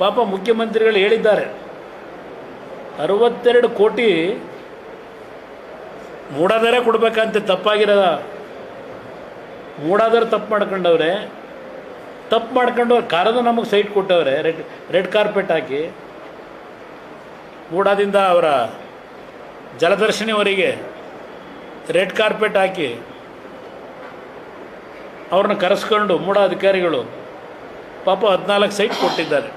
ಪಾಪ ಮುಖ್ಯಮಂತ್ರಿಗಳು ಹೇಳಿದ್ದಾರೆ. ಅರವತ್ತೆರಡು ಕೋಟಿ ಮೂಡಾದರೆ ಕೊಡಬೇಕಂತೆ ತಪ್ಪಾಗಿರೋದ ಮೂಡಾದರೆ ತಪ್ಪು ಮಾಡ್ಕೊಂಡವ್ರೆ. ತಪ್ಪು ಮಾಡ್ಕೊಂಡವ್ರು ಕಾರದ ನಮಗೆ ಸೈಟ್ ಕೊಟ್ಟವ್ರೆ, ರೆಡ್ ರೆಡ್ ಕಾರ್ಪೆಟ್ ಹಾಕಿ. ಮೂಡಾದಿಂದ ಅವರ ಜಲದರ್ಶಿನಿವರೆಗೆ ರೆಡ್ ಕಾರ್ಪೆಟ್ ಹಾಕಿ ಅವ್ರನ್ನ ಕರೆಸ್ಕೊಂಡು ಮೂಡ ಅಧಿಕಾರಿಗಳು ಪಾಪ ಹದಿನಾಲ್ಕು ಸೈಟ್ ಕೊಟ್ಟಿದ್ದಾರೆ.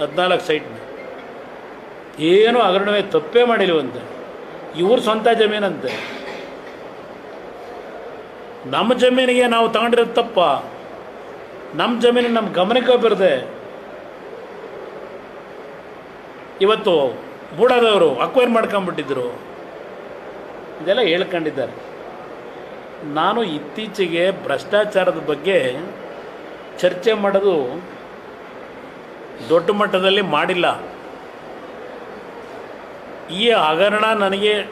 ಹದಿನಾಲ್ಕು ಸೈಟ್ನ ಏನು ಹಗರಣವೇ ತಪ್ಪೇ ಮಾಡಿಲ್ವಂತೆ. ಇವ್ರ ಸ್ವಂತ ಜಮೀನಂತೆ. ನಮ್ಮ ಜಮೀನಿಗೆ ನಾವು ತಗೊಂಡಿರೋದು ತಪ್ಪ. ನಮ್ಮ ಜಮೀನು ನಮ್ಮ ಗಮನಕ್ಕೆ ಬರದೆ ಇವತ್ತು ಬೂಡಾದವರು ಅಕ್ವೈರ್ ಮಾಡ್ಕೊಂಬಿಟ್ಟಿದ್ರು ಇದೆಲ್ಲ ಹೇಳ್ಕೊಂಡಿದ್ದಾರೆ. ನಾನು ಇತ್ತೀಚೆಗೆ ಭ್ರಷ್ಟಾಚಾರದ ಬಗ್ಗೆ ಚರ್ಚೆ ಮಾಡೋದು ದೊಡ್ಡ ಮಟ್ಟದಲ್ಲಿ ಮಾಡಿಲ್ಲ. ಈ ಹಗರಣ ನನಗೆ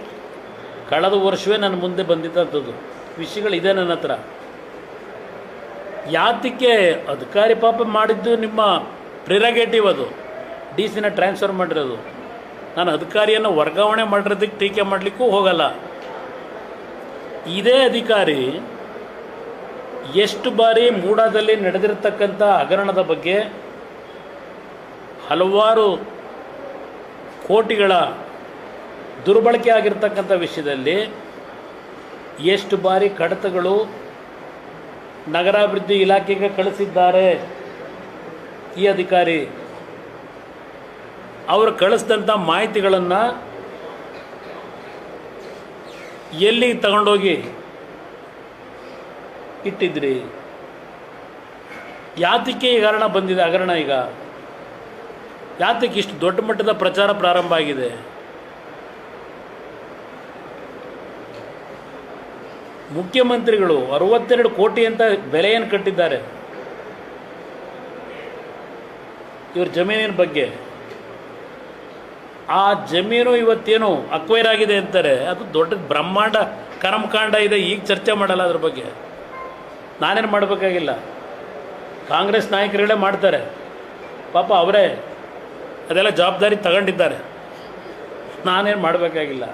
ಕಳೆದ ವರ್ಷವೇ ನನ್ನ ಮುಂದೆ ಬಂದಿದ್ದಂಥದ್ದು. ವಿಷಯಗಳಿದೆ ನನ್ನ ಹತ್ರ. ಯಾತಕ್ಕೆ ಅಧಿಕಾರಿ ಪಾಪ ಮಾಡಿದ್ದು ನಿಮ್ಮ ಪ್ರಿರಗೇಟಿವ್ ಅದು. ಡಿ ಸಿನ ಟ್ರಾನ್ಸ್ಫರ್ ಮಾಡಿರೋದು. ನಾನು ಅಧಿಕಾರಿಯನ್ನು ವರ್ಗಾವಣೆ ಮಾಡಿರೋದಕ್ಕೆ ಟೀಕೆ ಮಾಡಲಿಕ್ಕೂ ಹೋಗಲ್ಲ. ಇದೇ ಅಧಿಕಾರಿ ಎಷ್ಟು ಬಾರಿ ಮೂಡಾದಲ್ಲಿ ನಡೆದಿರತಕ್ಕಂಥ ಹಗರಣದ ಬಗ್ಗೆ ಹಲವಾರು ಕೋಟಿಗಳ ದುರ್ಬಳಕೆ ಆಗಿರ್ತಕ್ಕಂಥ ವಿಷಯದಲ್ಲಿ ಎಷ್ಟು ಬಾರಿ ಕಡತಗಳು ನಗರಾಭಿವೃದ್ಧಿ ಇಲಾಖೆಗೆ ಕಳಿಸಿದ್ದಾರೆ ಈ ಅಧಿಕಾರಿ. ಅವರು ಕಳಿಸಿದಂಥ ಮಾಹಿತಿಗಳನ್ನು ಎಲ್ಲಿ ತಗೊಂಡೋಗಿ ಇಟ್ಟಿದ್ರಿ? ಯಾತಕ್ಕೆ ಹಗರಣ ಬಂದಿದೆ? ಹಗರಣ ಈಗ ಯಾತಕ್ಕೆ ಇಷ್ಟು ದೊಡ್ಡ ಮಟ್ಟದ ಪ್ರಚಾರ ಪ್ರಾರಂಭ ಆಗಿದೆ? ಮುಖ್ಯಮಂತ್ರಿಗಳು ಅರವತ್ತೆರಡು ಕೋಟಿ ಅಂತ ಬೆಲೆಯನ್ನು ಕಟ್ಟಿದ್ದಾರೆ. ಇವ್ರ ಜಮೀನಿನ ಬಗ್ಗೆ. ಆ ಜಮೀನು ಇವತ್ತೇನು ಅಕ್ವೈರ್ ಆಗಿದೆ ಅಂತಾರೆ, ಅದು ದೊಡ್ಡ ಬ್ರಹ್ಮಾಂಡ ಕರ್ಮಕಾಂಡ ಇದೆ, ಈಗ ಚರ್ಚೆ ಮಾಡಲ್ಲ ಅದ್ರ ಬಗ್ಗೆ. ನಾನೇನು ಮಾಡಬೇಕಾಗಿಲ್ಲ. ಕಾಂಗ್ರೆಸ್ ನಾಯಕರುಗಳೇ ಮಾಡ್ತಾರೆ. ಪಾಪ ಅವರೇ ಅದೆಲ್ಲ ಜವಾಬ್ದಾರಿ ತಗೊಂಡಿದ್ದಾರೆ. ನಾನೇನು ಮಾಡಬೇಕಾಗಿಲ್ಲ.